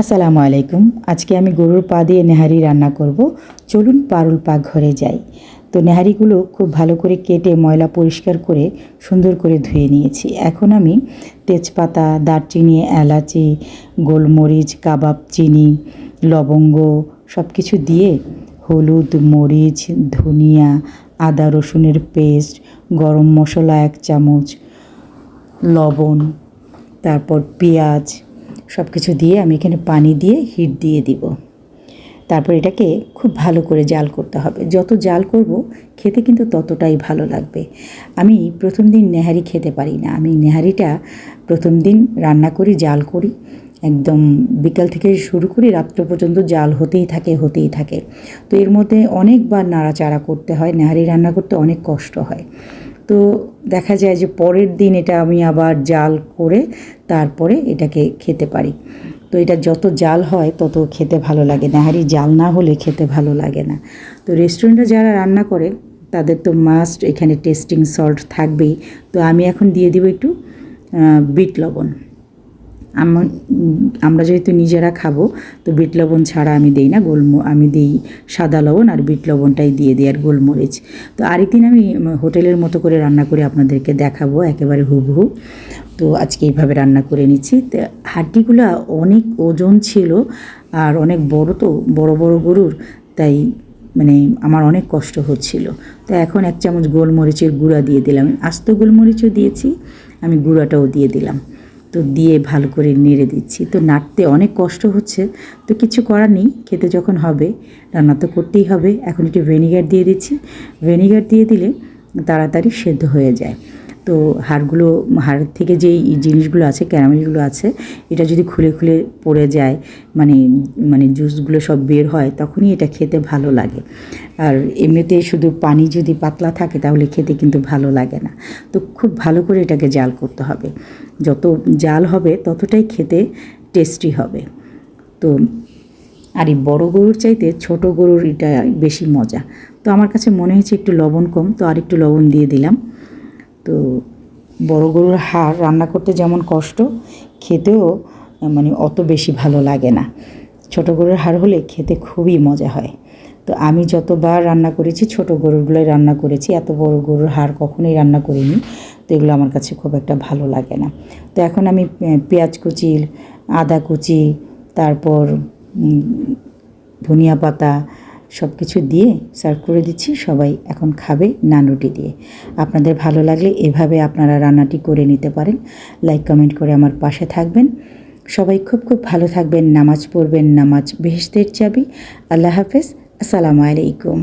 আসসালামু আলাইকুম। আজকে আমি গরুর পা দিয়ে নেহারি রান্না করব। চলুন পারুল পাক ঘরে যাই। তো নেহারিগুলো খুব ভালো করে কেটে ময়লা পরিষ্কার করে সুন্দর করে ধুয়ে নিয়েছি। এখন আমি তেজপাতা, দারচিনি, এলাচি, গোলমরিচ, কাবাব, চিনি, লবঙ্গ সব কিছু দিয়ে হলুদ, মরিচ, ধনিয়া, আদা, রসুনের পেস্ট, গরম মশলা এক চামচ, লবণ, তারপর পেঁয়াজ সব কিছু দিয়ে আমি এখানে পানি দিয়ে হিট দিয়ে দিব। তারপর এটাকে খুব ভালো করে জাল করতে হবে। যত জাল করব, খেতে কিন্তু ততটাই ভালো লাগবে। আমি প্রথম দিন নেহারি খেতে পারি না। আমি নেহারিটা প্রথম দিন রান্না করি, জাল করি। একদম বিকাল থেকে শুরু করি, রাত্র পর্যন্ত জাল হতেই থাকে হতেই থাকে। তো এর মধ্যে অনেকবার নাড়াচাড়া করতে হয়। নেহারি রান্না করতে অনেক কষ্ট হয়। তো দেখা যায় যে পরের দিন এটা আমি আবার জাল করে তারপরে এটাকে খেতে পারি। তো এটা যত জাল হয় তত খেতে ভালো লাগে নাহারি জাল না হলে খেতে ভালো লাগে না। তো রেস্টুরেন্টে যারা রান্না করে, তাদের তো মাস্ট এখানে টেস্টিং সল্ট থাকবেই। তো আমি এখন দিয়ে দিব একটু বিট লবণ। আমার আমরা যেহেতু নিজেরা খাব, তো বিট লবণ ছাড়া আমি দিই না, গোলম আমি দিই সাদা লবণ আর বিট লবণটাই দিয়ে দিই আর গোলমরিচ। তো আরেকদিন আমি হোটেলের মতো করে রান্না করে আপনাদেরকে দেখাবো, একেবারে হুবহু। তো আজকে এইভাবে রান্না করে নিচ্ছি। তো, হাড্ডিগুলো অনেক ওজন ছিল আর অনেক বড় তো, বড় বড় গরুর, তাই মানে আমার অনেক কষ্ট হচ্ছিল। তো এখন এক চামচ গোলমরিচের গুঁড়া দিয়ে দিলাম। আস্ত গোলমরিচও দিয়েছি, আমি গুঁড়াটাও দিয়ে দিলাম। তো দিয়ে ভালো করে নেড়ে দিচ্ছি। তো নাড়তে অনেক কষ্ট হচ্ছে, তো কিছু করার নেই, খেতে যখন হবে, রান্না তো করতেই হবে। এখন একটু ভেনিগার দিয়ে দিচ্ছি। ভেনিগার দিয়ে দিলে তাড়াতাড়ি সেদ্ধ হয়ে যায়। তো হাড়গুলো হাড়ের থেকে যেই জিনিসগুলো আছে, ক্যারামেলগুলো আছে, এটা যদি খুলে খুলে পড়ে যায় মানে মানে জুসগুলো সব বের হয়, তখনই এটা খেতে ভালো লাগে। আর এমনিতে শুধু পানি যদি পাতলা থাকে, তাহলে খেতে কিন্তু ভালো লাগে না। তো খুব ভালো করে এটাকে জাল করতে হবে। যত জাল হবে, ততটাই খেতে টেস্টি হবে। তো, আর এই বড়ো গরুর চাইতে ছোট গরুর এটা বেশি মজা। তো আমার কাছে মনে হয়েছে একটু লবণ কম, তো আর একটু লবণ দিয়ে দিলাম। তো বড় গরুর হাড় রান্না করতে যেমন কষ্ট, খেতেও মানে অত বেশি ভালো লাগে না। ছোট গরুর হাড় হলে খেতে খুবই মজা হয়। তো আমি যতবার রান্না করেছি, ছোট গরুরগুলোই রান্না করেছি। এত বড় গরুর হাড় কখনোই রান্না করিনি, তো এগুলো আমার কাছে খুব একটা ভালো লাগে না। তো এখন আমি পেঁয়াজ কুচি, আদা কুচি, তারপর ধনিয়া পাতা সব কিছু দিয়ে সার্ভ করে দিচ্ছি। সবাই এখন খাবে নান রুটি দিয়ে। আপনাদের ভালো লাগলে এভাবে আপনারা রান্নাটি করে নিতে পারেন। লাইক কমেন্ট করে আমার পাশে থাকবেন। সবাই খুব খুব ভালো থাকবেন, নামাজ পড়বেন, নামাজ বেহেস্তের চাবি। আল্লাহ হাফেজ। আসসালামু আলাইকুম।